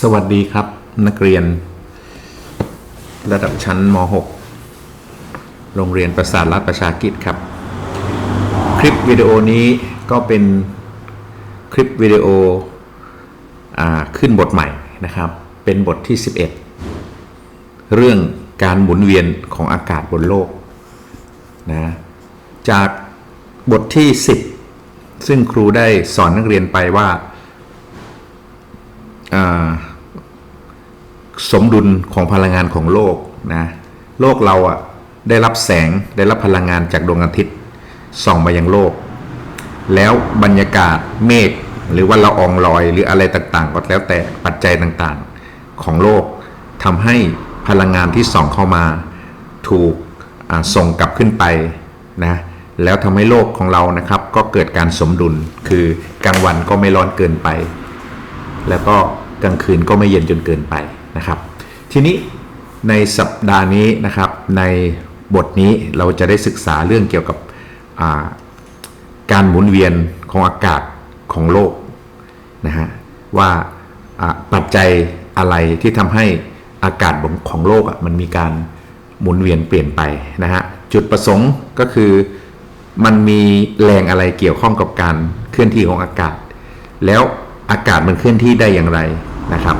สวัสดีครับ นักเรียน ระดับชั้นม .6 โรงเรียนประสาทรัฐประชากิจครับ คลิปวิดีโอนี้ก็เป็นคลิปวิดีโออขึ้นบทใหม่นะครับ เป็นบทที่ 11 เรื่องการหมุนเวียนของอากาศบนโลกนะจากบทที่ 10 ซึ่งครูได้สอนนักเรียนไปว่า สมดุลของพลังงานของโลกนะโลกเราอะ่ะได้รับแสงได้รับพลังงานจากดวงอาทิตย์ส่องมายังโลก แล้วบรรยากาศเมฆหรือว่าละอองลอย หรืออะไรต่างๆ ก็แล้วแต่ปัจจัยต่างๆของโลกทำให้พลังงานที่ส่องเข้ามา ถูกส่งกลับขึ้นไปนะแล้วทำให้โลกของเรานะครับ ก็เกิดการสมดุลคือกลางวันก็ไม่ร้อนเกินไป แล้วก็ กลางคืนก็ไม่เย็นจนเกินไปนะครับ ทีนี้ในสัปดาห์นี้นะครับ ในบทนี้เราจะได้ศึกษาเรื่องเกี่ยวกับาการหมุนเวียนของอากาศของโลกนะฮะว่าปัจจัยอะไรที่ทำให้อากาศของโลกมันมีการหมุนเวียนเปลี่ยนไปนะฮะจุดประสงค์ก็คือมันมีแรงอะไรเกี่ยวข้องกับการเคลื่อนที่ของอากาศ แล้วอากาศมันเคลื่อนที่ได้อย่างไร นะครับ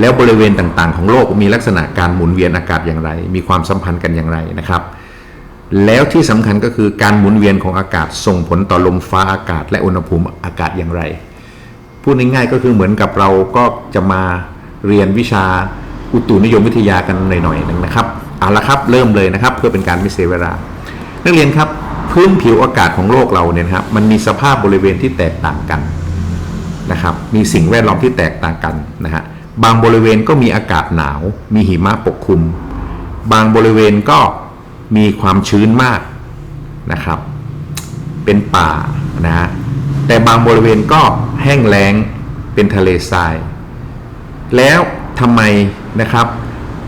แล้วบริเวณต่างๆ ของโลกมีลักษณะการหมุนเวียนอากาศอย่างไร มีความสัมพันธ์กันอย่างไรนะครับ แล้วที่สำคัญก็คือการหมุนเวียนของอากาศส่งผลต่อลมฟ้าอากาศ และอุณหภูมิอากาศอย่างไร พูดง่ายๆก็คือเหมือนกับเราก็จะมาเรียนวิชาอุตุนิยมวิทยากันหน่อยๆนึงนะครับเอาละครับเริ่มเลยนะครับเพื่อเป็นการไม่เสียเวลา นักเรียนครับพื้นผิวอากาศของโลกเราเนี่ยครับมันมีสภาพบริเวณที่แตกต่างกัน นะครับมีสิ่งแวดล้อมที่แตกต่างกันนะฮะบางบริเวณก็มีอากาศหนาว มีหิมะปกคลุม บางบริเวณก็มีความชื้นมากนะครับ เป็นป่านะฮะแต่บางบริเวณก็แห้งแล้งเป็นทะเลทราย แล้วทำไมนะครับ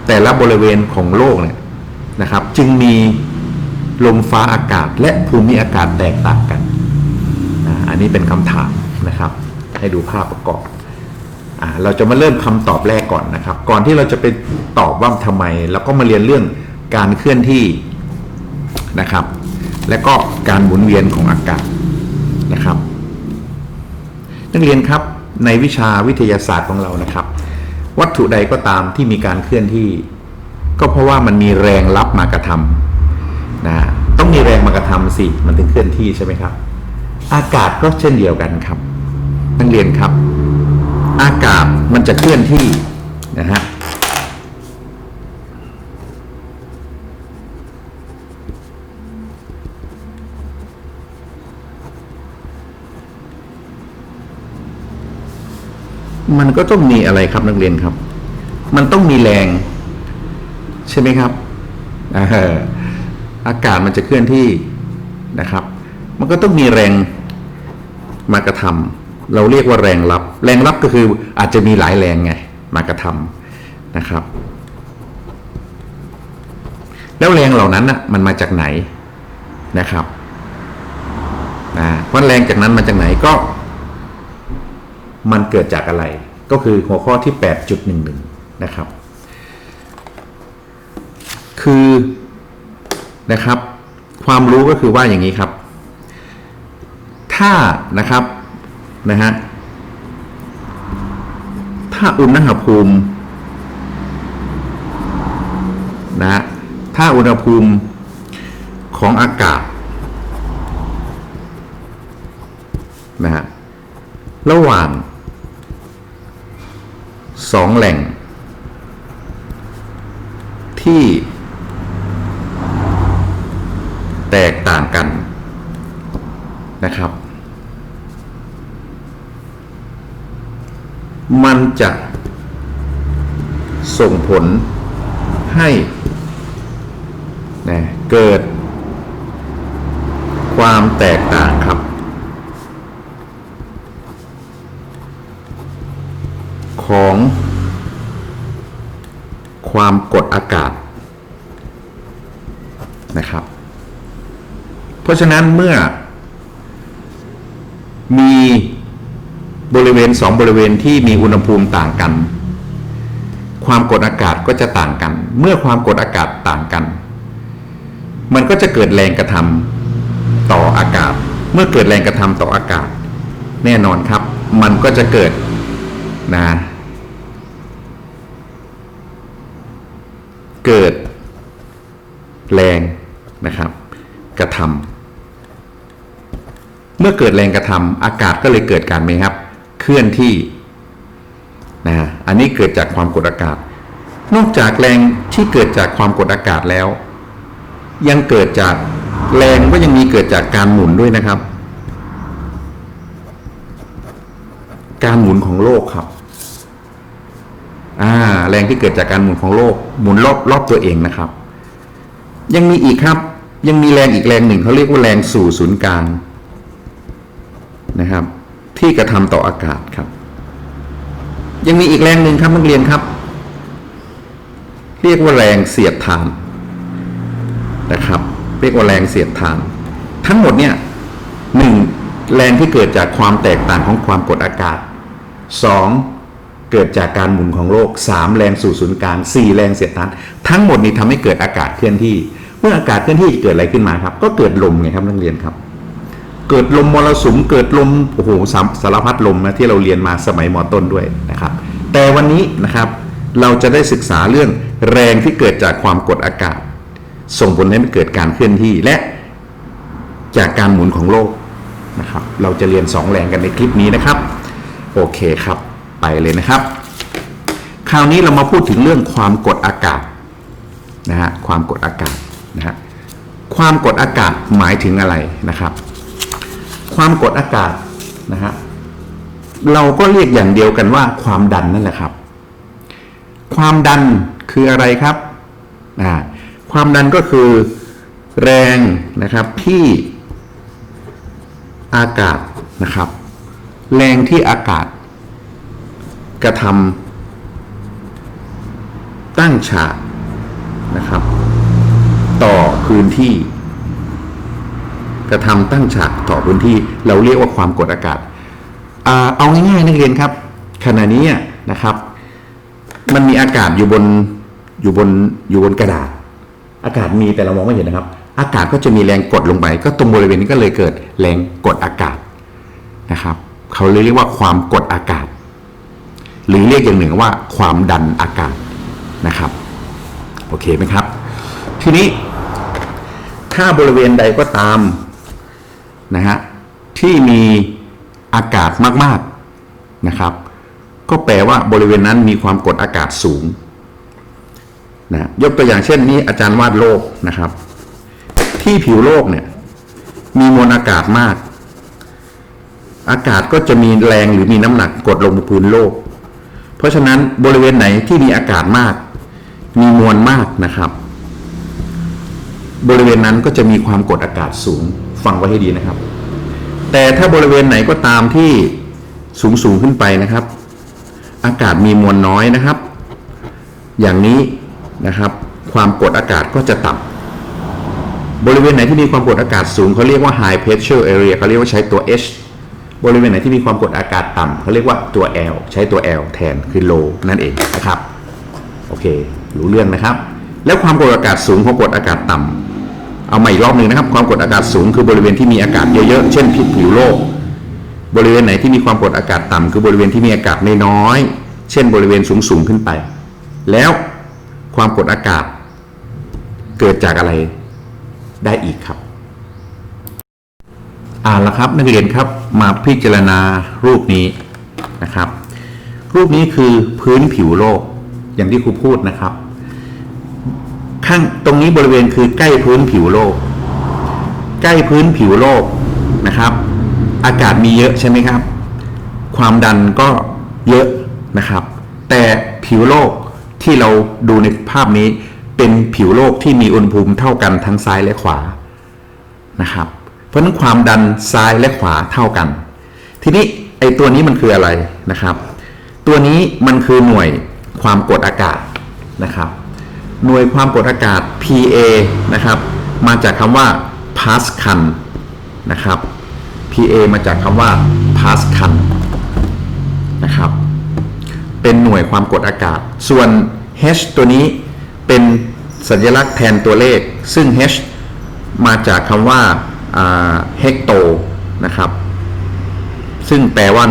แต่ละบริเวณของโลกเนี่ยนะครับ จึงมีลมฟ้าอากาศและภูมิอากาศแตกต่างกันอ่าอันนี้เป็นคำถามนะครับ ให้ดูภาพประกอบอ่าเราจะมาเริ่มคำตอบแรกก่อนนะครับ ก่อนที่เราจะไปตอบว่าทำไมเราก็มาเรียนเรื่องการเคลื่อนที่นะครับ และก็การหมุนเวียนของอากาศนะครับ นักเรียนครับในวิชาวิทยาศาสตร์ของเรานะครับ วัตถุใดก็ตามที่มีการเคลื่อนที่ ก็เพราะว่ามันมีแรงรับมากระทำนะต้องมีแรงมากระทำสิมันถึงเคลื่อนที่ใช่ไหมครับ อากาศก็เช่นเดียวกันครับ นักเรียนครับ อากาศมันจะเคลื่อนที่นะฮะมันก็ต้องมีอะไรครับนักเรียนครับ มันต้องมีแรง ใช่ไหมครับอออากาศมันจะเคลื่อนที่นะครับ มันก็ต้องมีแรงมากระทำ เราเรียกว่าแรงรับ แรงรับก็คืออาจจะมีหลายแรงไงมากระทำนะครับ แล้วแรงเหล่านั้นน่ะมันมาจากไหนนะครับนะว่าแรงจากนั้นมาจากไหนก็ มันเกิดจากอะไร ก็คือหัวข้อที่ 8.11 นะครับ คือนะครับ ความรู้ก็คือว่าอย่างนี้ครับ ถ้านะครับ นะฮะถ้าอุณหภูมินะฮะถ้าอุณหภูมิของอากาศนะฮะระหว่างสองแหล่ง ที่แตกต่างกันนะครับ มันจะส่งผลให้นะเกิดความแตกต่างครับ ของความกดอากาศนะครับ เพราะฉะนั้นเมื่อมี บริเวณสองบริเวณที่มีอุณหภูมิต่างกัน ความกดอากาศก็จะต่างกัน เมื่อความกดอากาศต่างกัน มันก็จะเกิดแรงกระทำต่ออากาศ เมื่อเกิดแรงกระทำต่ออากาศ แน่นอนครับ มันก็จะเกิดนะเกิดแรงนะครับ กระทำเมื่อเกิดแรงกระทำอากาศก็เลยเกิดการไหมครับ เคลื่อนที่นะอันนี้เกิดจากความกดอากาศ นอกจากแรงที่เกิดจากความกดอากาศแล้ว ยังเกิดจากแรงก็ยังมีเกิดจากการหมุนด้วยนะครับ การหมุนของโลกครับอ่าแรงที่เกิดจากการหมุนของโลก หมุนรอบรอบตัวเองนะครับ ยังมีอีกครับ ยังมีแรงอีกแรงหนึ่งเขาเรียกว่าแรงสู่ศูนย์กลางนะครับ ที่กระทำต่ออากาศครับ ยังมีอีกแรงหนึ่งครับนักเรียนครับ เรียกว่าแรงเสียดทานนะครับ เรียกว่าแรงเสียดทาน ทั้งหมดเนี่ยหนึ่งแรงที่เกิดจากความแตกต่างของความกดอากาศสองเกิดจากการหมุนของโลกสามแรงสู่ศูนย์กลางสี่แรงเสียดทาน ทั้งหมดนี้ทำให้เกิดอากาศเคลื่อนที่ เมื่ออากาศเคลื่อนที่เกิดอะไรขึ้นมาครับ ก็เกิดลมไงครับนักเรียนครับ เกิดลมมรสุมเกิดลมโอ้โหสารสารพัดลมนะที่เราเรียนมาสมัยมต้นด้วยนะครับ แต่วันนี้นะครับเราจะได้ศึกษาเรื่องแรงที่เกิดจากความกดอากาศ ส่งผลให้มันเกิดการเคลื่อนที่และจากการหมุนของโลกนะครับ เราจะเรียน 2 แรงกันในคลิปนี้นะครับ โอเคครับ ไปเลยนะครับ คราวนี้เรามาพูดถึงเรื่องความกดอากาศนะฮะความกดอากาศนะฮะความกดอากาศหมายถึงอะไรนะครับ ความกดอากาศนะฮะเราก็เรียกอย่างเดียวกันว่าความดันนั่นแหละครับ ความดันคืออะไรครับอ่าความดันก็คือแรงนะครับที่อากาศนะครับ แรงที่อากาศ กระทำตั้งฉากนะครับ ต่อพื้นที่ กระทำตั้งฉากต่อพื้นที่เราเรียกว่าความกดอากาศเอาง่ายๆนักเรียนครับ ขณะนี้นะครับ มันมีอากาศอยู่บนอยู่บนอยู่บนกระดาษ อากาศมีแต่เรามองไม่เห็นนะครับ อากาศก็จะมีแรงกดลงไป ก็ตรงบริเวณนี้ก็เลยเกิดแรงกดอากาศนะครับเขาเรียกว่าความกดอากาศ หรือเรียกอย่างหนึ่งว่าความดันอากาศนะครับโอเคไหมครับ ทีนี้ถ้าบริเวณใดก็ตาม นะฮะที่มีอากาศมากๆนะครับ ก็แปลว่าบริเวณนั้นมีความกดอากาศสูงนะยกตัวอย่างเช่นนี้อาจารย์วาดโลกนะครับ ที่ผิวโลกเนี่ยมีมวลอากาศมาก อากาศก็จะมีแรงหรือมีน้ำหนักกดลงบนพื้นโลก เพราะฉะนั้นบริเวณไหนที่มีอากาศมาก มีมวลมากนะครับ บริเวณนั้นก็จะมีความกดอากาศสูง ฟังไว้ให้ดีนะครับ แต่ถ้าบริเวณไหนก็ตามที่สูงสูงขึ้นไปนะครับ อากาศมีมวลน้อยนะครับ อย่างนี้นะครับ ความกดอากาศก็จะต่ำบริเวณไหนที่มีความกดอากาศสูงเขาเรียกว่า high pressure area เขาเรียกว่าใช้ตัว H บริเวณไหนที่มีความกดอากาศต่ำเขาเรียกว่าตัว L ใช้ตัว L แทนคือ low นั่นเองนะครับ โอเค รู้เรื่องนะครับ แล้วความกดอากาศสูงความกดอากาศต่ำ เอาใหม่อีกรอบหนึ่งนะครับ ความกดอากาศสูงคือบริเวณที่มีอากาศเยอะๆ เช่นผิผิวโลก บริเวณไหนที่มีความกดอากาศต่ำคือบริเวณที่มีอากาศน้อยๆ เช่นบริเวณสูงๆขึ้นไป แล้วความกดอากาศ เกิดจากอะไรได้อีกครับอ่านละครับนักเรียนครับมาพิจารณารูปนี้นะครับ รูปนี้คือพื้นผิวโลกอย่างที่ครูพูดนะครับ ข้างตรงนี้บริเวณคือใกล้พื้นผิวโลก ใกล้พื้นผิวโลกนะครับ อากาศมีเยอะใช่ไหมครับ ความดันก็เยอะนะครับ แต่ผิวโลกที่เราดูในภาพนี้เป็นผิวโลกที่มีอุณหภูมิเท่ากันทั้งซ้ายและขวานะครับ เพราะนั้นความดันซ้ายและขวาเท่ากัน ทีนี้ไอตัวนี้มันคืออะไรนะครับ ตัวนี้มันคือหน่วยความกดอากาศนะครับ หน่วยความกดอากาศ PA นะครับ มาจากคำว่า Pascal นะครับ PA มาจากคำว่า Pascal เป็นหน่วยความกดอากาศ ส่วน h ตัวนี้เป็นสัญลักษณ์แทนตัวเลข ซึ่ง h มาจากคำว่าเฮกโตนะครับ ซึ่งแปลว่า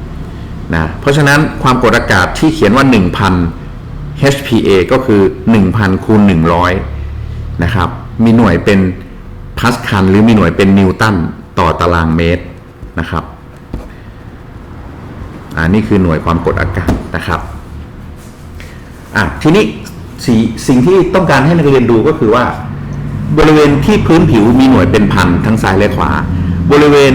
100นะ เพราะฉะนั้นความกดอากาศที่เขียนว่า 1,000 HPA ก็คือ 1,000คูณ100 นะครับ มีหน่วยเป็นพาสคัลหรือมีหน่วยเป็นนิวตันต่อตารางเมตรนะครับอ่านี่คือหน่วยความกดอากาศนะครับอะทีนี้สสิ่งที่ต้องการให้นักเรียนดูก็คือว่า บริเวณที่พื้นผิวมีหน่วยเป็นพันทั้งซ้ายและขวา บริเวณ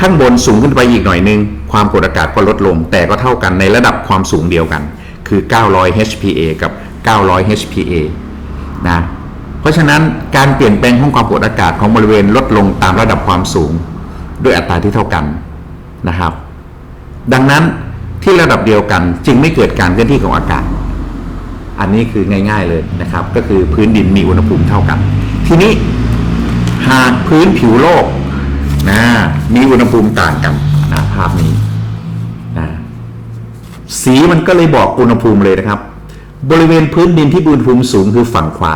ข้างบนสูงขึ้นไปอีกหน่อยนึง ความกดอากาศก็ลดลง แต่ก็เท่ากันในระดับความสูงเดียวกัน คือ 900 HPA กับ 900 HPA นะเพราะฉะนั้นการเปลี่ยนแปลงของความกดอากาศของบริเวณลดลงตามระดับความสูง ด้วยอัตราที่เท่ากันนะครับ ดังนั้นที่ระดับเดียวกันจึงไม่เกิดการเคลื่อนที่ของอากาศ อันนี้คือง่าย ๆเลยนะครับ ก็คือพื้นดินมีอุณหภูมิเท่ากัน ทีนี้หากพื้นผิวโลกนะมีอุณหภูมิต่างกันนะภาพนี้ สีมันก็เลยบอกอุณหภูมิเลยนะครับ บริเวณพื้นดินที่อุณหภูมิสูงคือฝั่งขวา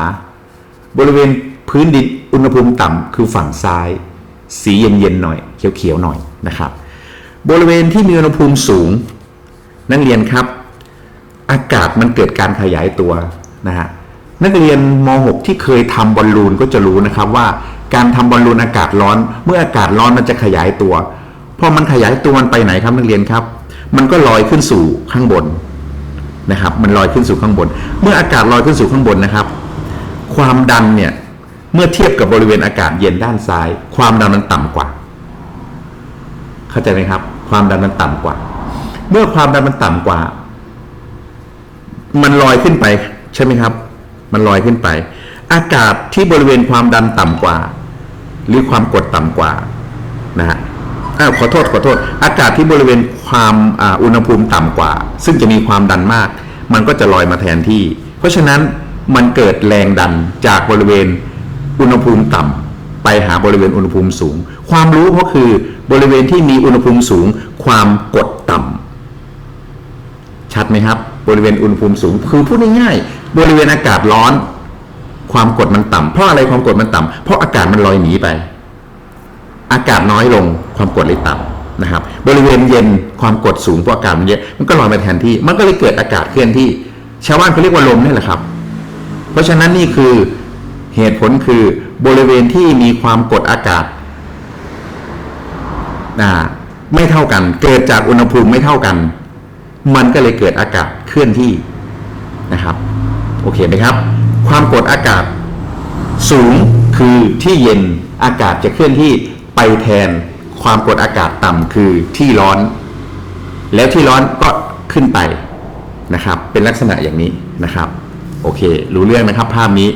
บริเวณพื้นดินอุณหภูมิต่ำคือฝั่งซ้าย สีเย็นๆหน่อย เขียวๆหน่อยนะครับ บริเวณที่มีอุณหภูมิสูง นักเรียนครับ อากาศมันเกิดการขยายตัวนะฮะนักเรียนม .6 ที่เคยทำบอลลูนก็จะรู้นะครับว่าการทำบอลลูนอากาศร้อน เมื่ออากาศร้อนมันจะขยายตัวพอมันขยายตัวมันไปไหนครับนักเรียนครับ มันก็ลอยขึ้นสู่ข้างบนนะครับ มันลอยขึ้นสู่ข้างบน เมื่ออากาศลอยขึ้นสู่ข้างบนนะครับ ความดันเนี่ยเมื่อเทียบกับบริเวณอากาศเย็นด้านซ้าย ความดันมันต่ำกว่า เข้าใจไหมครับ ความดันมันต่ำกว่า เมื่อความดันมันต่ำกว่า มันลอยขึ้นไป ใช่ไหมครับ มันลอยขึ้นไป อากาศที่บริเวณความดันต่ำกว่า หรือความกดต่ำกว่านะฮะ อขอโทษขอโทษ อากาศที่บริเวณความอุณหภูมิต่ำกว่า ซึ่งจะมีความดันมาก มันก็จะลอยมาแทนที่ เพราะฉะนั้นมันเกิดแรงดันจากบริเวณอุณหภูมิต่ำไปหาบริเวณอุณหภูมิสูง ความรู้ก็คือบริเวณที่มีอุณหภูมิสูง ความกดต่ำชัดไหมครับ บริเวณอุณหภูมิสูงคือพูดง่ายๆบริเวณอากาศร้อน ความกดมันต่ำเพราะอะไรความกดมันต่ำเพราะอากาศมันลอยหนีไป อากาศน้อยลงความกดเลยต่ำนะครับ บริเวณเย็นความกดสูงเพราะอากาศมันเยอะมันก็ลอยมาแทนที่ มันก็เลยเกิดอากาศเคลื่อนที่ ชาวบ้านเขาเรียกว่าลมนี่แหละครับ เพราะฉะนั้นนี่คือเหตุผลคือบริเวณที่มีความกดอากาศนะไม่เท่ากัน เกิดจากอุณหภูมิไม่เท่ากัน มันก็เลยเกิดอากาศเคลื่อนที่นะครับ โอเคไหมครับ ความกดอากาศสูงคือที่เย็นอากาศจะเคลื่อนที่ ไปแทนความกดอากาศต่ำคือที่ร้อน แล้วที่ร้อนก็ขึ้นไปนะครับ เป็นลักษณะอย่างนี้นะครับ โอเค รู้เรื่องนะครับภาพนี้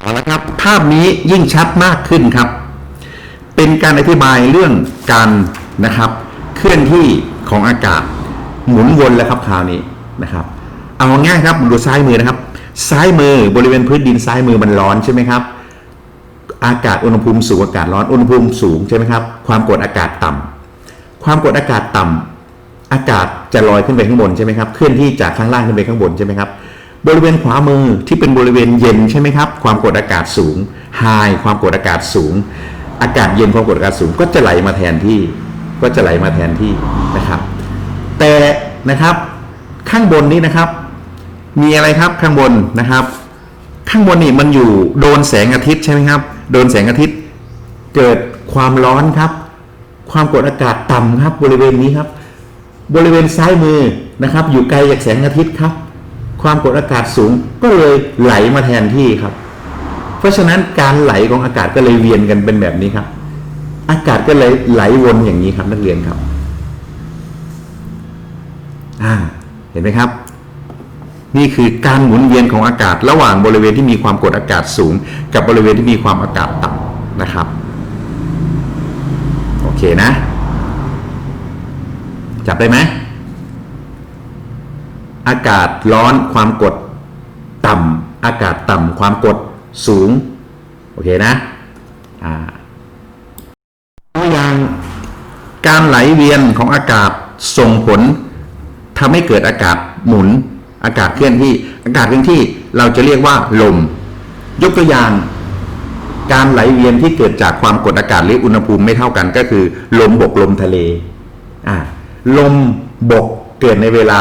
เอาละครับภาพนี้ยิ่งชัดมากขึ้นครับ เป็นการอธิบายเรื่องการนะครับ เคลื่อนที่ของอากาศ หมุนวนแล้วครับคราวนี้นะครับ เอาง่ายครับดูซ้ายมือนะครับ ซ้ายมือบริเวณพื้นดินซ้ายมือมันร้อนใช่ไหมครับอากาศอุณหภูมิสูงอากาศร้อนอุณหภูมิสูงใช่ไหมครับความกดอากาศต่ำความกดอากาศต่ำอากาศจะลอยขึ้นไปข้างบนใช่ไหมครับเคลื่อนที่จากข้างล่างขึ้นไปข้างบนใช่ไหมครับบริเวณขวามือที่เป็นบริเวณเย็นใช่ไหมครับความกดอากาศสูงไฮความกดอากาศสูง อากาศเย็นความกดอากาศสูงก็จะไหลมาแทนที่ ก็จะไหลมาแทนที่นะครับ แต่นะครับข้างบนนี้นะครับ มีอะไรครับข้างบนนะครับ ข้างบนนี่มันอยู่โดนแสงอาทิตย์ใช่ไหมครับ โดนแสงอาทิตย์เกิดความร้อนครับ ความกดอากาศต่ำครับบริเวณนี้ครับ บริเวณซ้ายมือนะครับ อยู่ไกลจากแสงอาทิตย์ครับ ความกดอากาศสูงก็เลยไหลมาแทนที่ครับ เพราะฉะนั้นการไหลของอากาศก็เลยเวียนกันเป็นแบบนี้ครับ อากาศก็เลยไหลวนอย่างนี้ครับนักเรียนครับ อ่า เห็นไหมครับ นี่คือการหมุนเวียนของอากาศ ระหว่างบริเวณที่มีความกดอากาศสูง กับบริเวณที่มีความอากาศต่ำนะครับ โอเคนะ จับได้ไหมอากาศร้อนความกดต่ำอากาศต่ำความกดสูง โอเคนะอ่าตัวอย่างการไหลเวียนของอากาศส่งผลทำให้เกิดอากาศหมุน อากาศเคลื่อนที่ อากาศเคลื่อนที่เราจะเรียกว่าลม ยกตัวอย่าง การไหลเวียนที่เกิดจากความกดอากาศหรืออุณหภูมิไม่เท่ากันก็คือ ลมบกลมทะเลอ่าลมบกเกิดในเวลา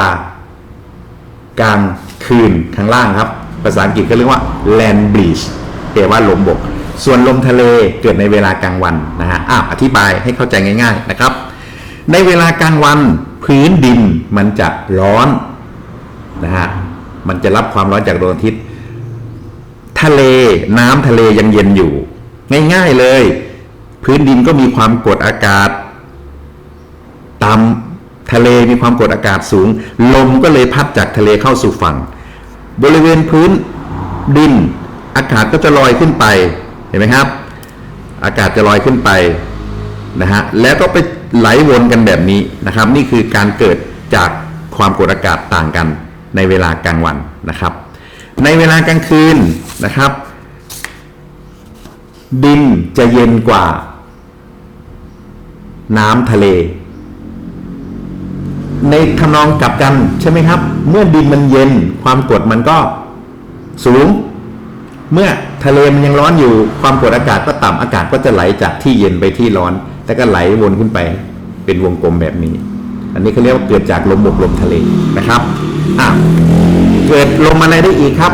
กลางคืนข้างล่างครับ ภาษาอังกฤษก็เรียกว่า land breeze แปลว่าลมบก ส่วนลมทะเลเกิดในเวลากลางวันนะฮะอ้าวอธิบายให้เข้าใจง่าย ๆนะครับ ในเวลากลางวัน พื้นดินมันจะร้อน นะฮะมันจะรับความร้อนจากดวงอาทิตย์ ทะเลน้ำทะเลยังเย็นอยู่ ง่ายๆเลย พื้นดินก็มีความกดอากาศต่ำทะเลมีความกดอากาศสูง ลมก็เลยพัดจากทะเลเข้าสู่ฝั่ง บริเวณพื้นดิน อากาศก็จะลอยขึ้นไปเห็นไหมครับ อากาศจะลอยขึ้นไปนะฮะแล้วก็ไปไหลวนกันแบบนี้นะครับ นี่คือการเกิดจากความกดอากาศต่างกัน ในเวลากลางวันนะครับ ในเวลากลางคืนนะครับ ดินจะเย็นกว่า น้ำทะเล ในทำนองกลับกันใช่ไหมครับ เมื่อดินมันเย็นความกดมันก็สูง เมื่อทะเลมันยังร้อนอยู่ความกดอากาศก็ต่ำอากาศก็จะไหลจากที่เย็นไปที่ร้อนแล้วก็ไหลวนขึ้นไปเป็นวงกลมแบบนี้ อันนี้เขาเรียกว่าเกิดจากลมบกลมทะเลนะครับ อะเกิดลงมอะไรได้อีกครับ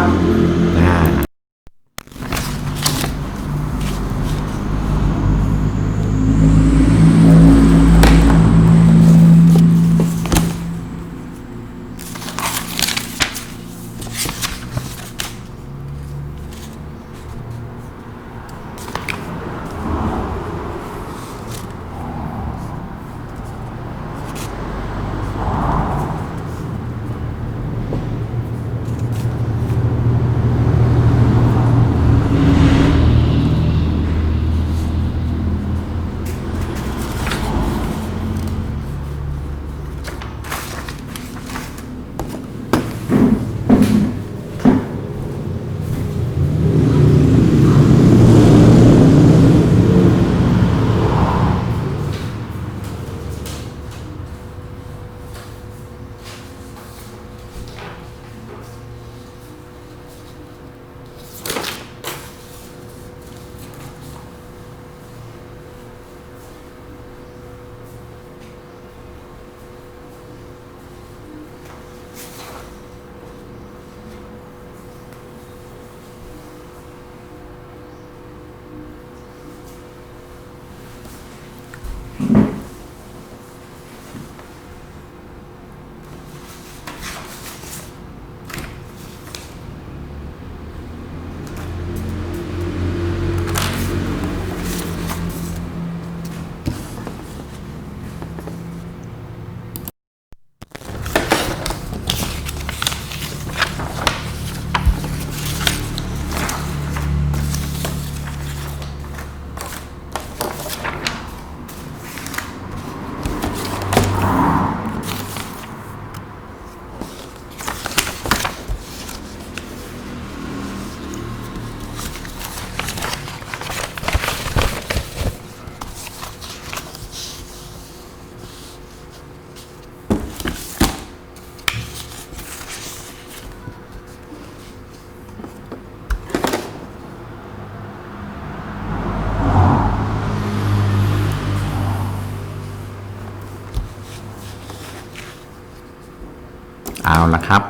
นะครับ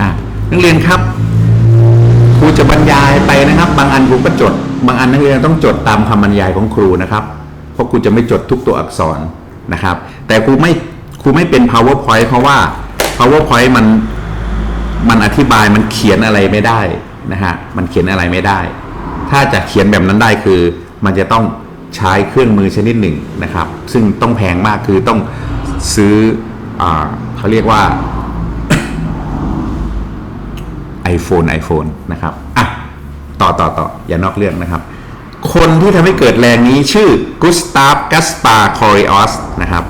อะ นักเรียนครับครูจะบรรยายไปนะครับ บางอันครูก็จด บางอันนักเรียนต้องจดตามคำบรรยายของครูนะครับ เพราะครูจะไม่จดทุกตัวอักษรนะครับ แต่ครูไม่ครูไม่เป็น powerpoint เพราะว่า powerpoint มันมันอธิบายมันเขียนอะไรไม่ได้นะฮะมันเขียนอะไรไม่ได้ ถ้าจะเขียนแบบนั้นได้คือ มันจะต้องใช้เครื่องมือชนิดหนึ่งนะครับ ซึ่งต้องแพงมากคือต้องซื้ออเขาเรียกว่า iPhone iPhone นะครับอะต่อต่อต่ออย่านอกเรื่องนะครับ คนที่ทำให้เกิดแรงนี้ชื่อกุสตาฟกัสปาคอริออสนะครับ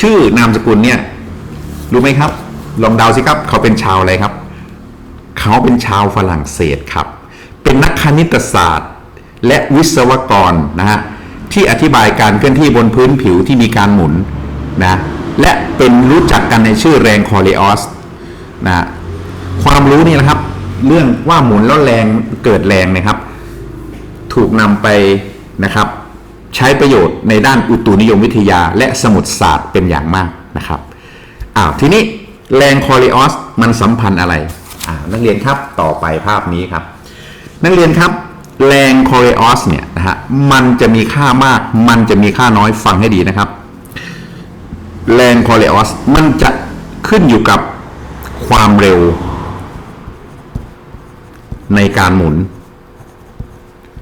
ชื่อนามสกุลเนี่ย รู้ไหมครับ ลองเดาสิครับ เขาเป็นชาวอะไรครับ เขาเป็นชาวฝรั่งเศสครับ เป็นนักคณิตศาสตร์ และวิศวกรนะฮะที่อธิบายการเคลื่อนที่บนพื้นผิวที่มีการหมุนนะและเป็นรู้จักกันในชื่อแรงคอริออสนะ ความรู้นี่นะครับ เรื่องว่าหมุนแล้วแรงเกิดแรงนะครับ ถูกนำไปนะครับ ใช้ประโยชน์ในด้านอุตุนิยมวิทยา และสมุทรศาสตร์เป็นอย่างมากนะครับอ้าวทีนี้แรงคอริออสมันสัมพันธ์อะไรอ่านักเรียนครับต่อไปภาพนี้ครับ นักเรียนครับแรงคอริออสเนี่ยนะฮะมันจะมีค่ามาก มันจะมีค่าน้อยฟังให้ดีนะครับ แรงคอริออสมันจะขึ้นอยู่กับความเร็ว ในการหมุน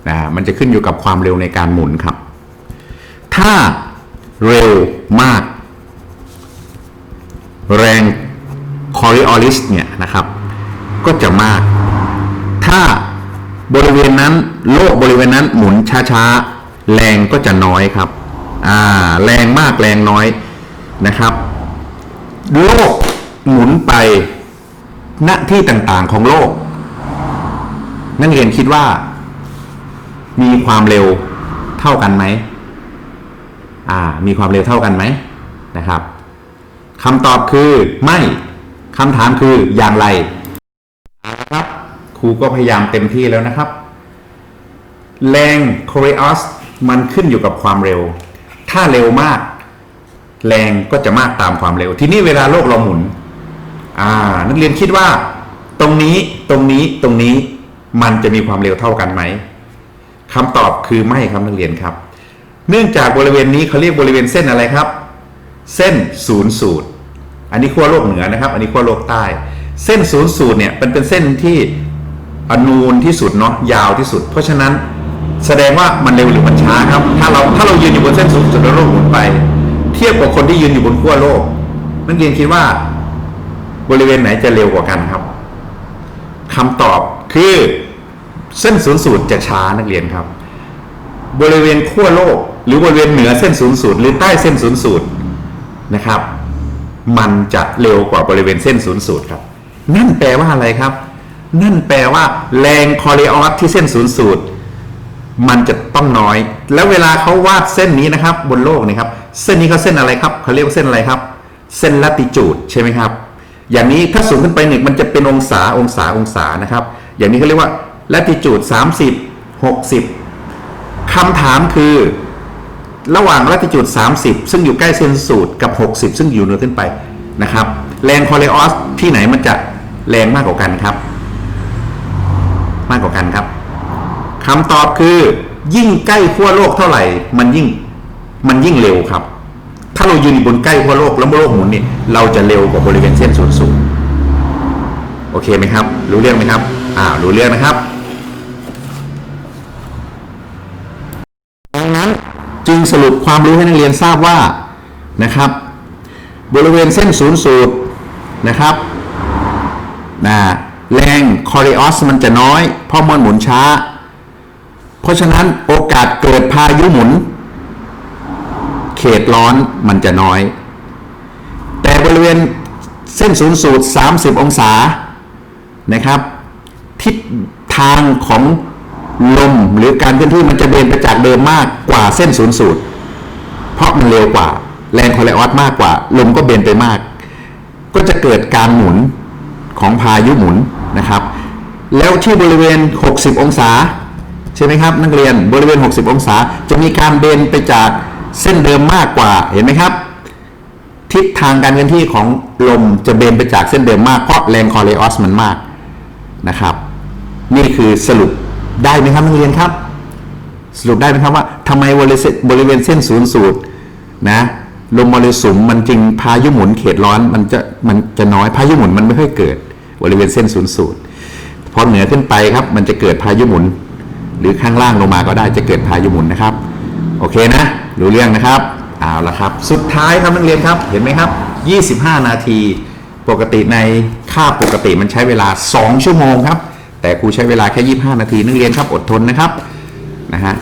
นะมันจะขึ้นอยู่กับความเร็วในการหมุนครับ ถ้าเร็วมาก แรงคอริออลิสเนี่ยนะครับ ก็จะมาก ถ้าบริเวณนั้นโลกบริเวณนั้นหมุนช้าๆ แรงก็จะน้อยครับ อ่า แรงมากแรงน้อยนะครับ โลกหมุนไปณที่ต่างๆของโลก นักเรียนคิดว่า มีความเร็วเท่ากันไหมอ่า มีความเร็วเท่ากันไหมนะครับคำตอบคือไม่คำถามคืออย่างไรครับครูก็พยายามเต็มที่แล้วนะครับ แรงโคเรออสมันขึ้นอยู่กับความเร็ว ถ้าเร็วมาก แรงก็จะมากตามความเร็ว ทีนี้เวลาโลกเราหมุน อ่า นักเรียนคิดว่า ตรงนี้ตรงนี้ตรงนี้ มันจะมีความเร็วเท่ากันไหมคำตอบคือไม่ครับนักเรียนครับ เนื่องจากบริเวณนี้เขาเรียกบริเวณเส้นอะไรครับ เส้นศูนย์สูตร อันนี้ขั้วโลกเหนือนะครับ อันนี้ขั้วโลกใต้ เส้นศูนย์สูตรเนี่ยเป็นเป็นเส้นที่อนูนที่สุดเนาะยาวที่สุด เพราะฉะนั้นแสดงว่ามันเร็วหรือมันช้าครับ ถ้าเราถ้าเรายืนอยู่บนเส้นศูนย์สูตรแล้วโลกหมุนไป เทียบกับคนที่ยืนอยู่บนขั้วโลก นักเรียนคิดว่า บริเวณไหนจะเร็วกว่ากันครับคำตอบ คือเส้นศูนย์สูตรจะช้านักเรียนครับ บริเวณขั้วโลก หรือบริเวณเหนือเส้นศูนย์สูตรหรือใต้เส้นศูนย์สูตรนะครับ มันจะเร็วกว่าบริเวณเส้นศูนย์สูตรครับ นั่นแปลว่าอะไรครับ นั่นแปลว่า แรงคอริออสที่เส้นศูนย์สูตรมันจะต้องน้อย แล้วเวลาเขาวาดเส้นนี้นะครับ บนโลกนี่ครับ เส้นนี้เขาเส้นอะไรครับเขาเรียกว่าเส้นอะไรครับ เส้นลัติจูดใช่ไหมครับ อย่างนี้ถ้าสูงขึ้นไปหนึ่งมันจะเป็นองศาองศาองศานะครับ อย่างนี้เขาเรียกว่าลัติจูด30 60คำถามคือ ระหว่างลัติจูด30 ซึ่งอยู่ใกล้เส้นสูตรกับ 60 ซึ่งอยู่เหนือขึ้นไปนะครับแรงคอเรออสที่ไหนมันจะแรงมากกว่ากันครับ มากกว่ากันครับคำตอบคือ ยิ่งใกล้ขั้วโลกเท่าไหร่ มันยิ่งมันยิ่งเร็วครับ ถ้าเรายืนอยู่บนใกล้ขั้วโลกแล้วโลกหมุนนี่เราจะเร็วกว่าบริเวณเส้นศูนย์สูตรโอเคไหมครับ รู้เรื่องไหมครับ อ่ารู้เรื่องนะครับ ดังนั้นจึงสรุปความรู้ให้นักเรียนทราบว่านะครับ บริเวณเส้นศูนย์สูตรนะครับนะแรงคอริออสมันจะน้อย เพราะมันหมุนช้า เพราะฉะนั้นโอกาสเกิดพายุหมุน เขตร้อนมันจะน้อย แต่บริเวณเส้นศูนย์สูตร 30 องศานะครับ ทิศทางของลมหรือการเคลื่อนที่มันจะเบนไปจากเดิมมากกว่าเส้นศูนย์สูตร เพราะมันเร็วกว่า แรงคอเลออสมากกว่า ลมก็เบนไปมาก ก็จะเกิดการหมุนของพายุหมุนนะครับ แล้วที่บริเวณ 60 องศา ใช่ไหมครับ นักเรียนบริเวณ 60 องศา จะมีการเบนไปจากเส้นเดิมมากกว่าเห็นไหมครับ ทิศทางการเคลื่อนที่ของลมจะเบนไปจากเส้นเดิมมากเพราะแรงคอเลออสมันมากนะครับ นี่คือสรุปได้ไหมครับนักเรียนครับ สรุปได้ไหมครับว่าทำไมบริเวณบริเวณเส้นศูนย์สูตรนะลมมรสุมมันจริงพายุหมุนเขตร้อนมันจะมันจะน้อยพายุหมุนมันไม่ค่อยเกิด บริเวณเส้นศูนย์สูตรพอเหนือขึ้นไปครับ มันจะเกิดพายุหมุน หรือข้างล่างลงมาก็ได้จะเกิดพายุหมุนนะครับ โอเคนะรู้เรื่องนะครับเอาละครับ สุดท้ายครับนักเรียนครับเห็นไหมครับ 25 นาที ปกติในค่าปกติมันใช้เวลา 2 ชั่วโมงครับ แต่ครูใช้เวลาแค่ 25 นาทีนักเรียนครับอดทนนะครับนะฮะ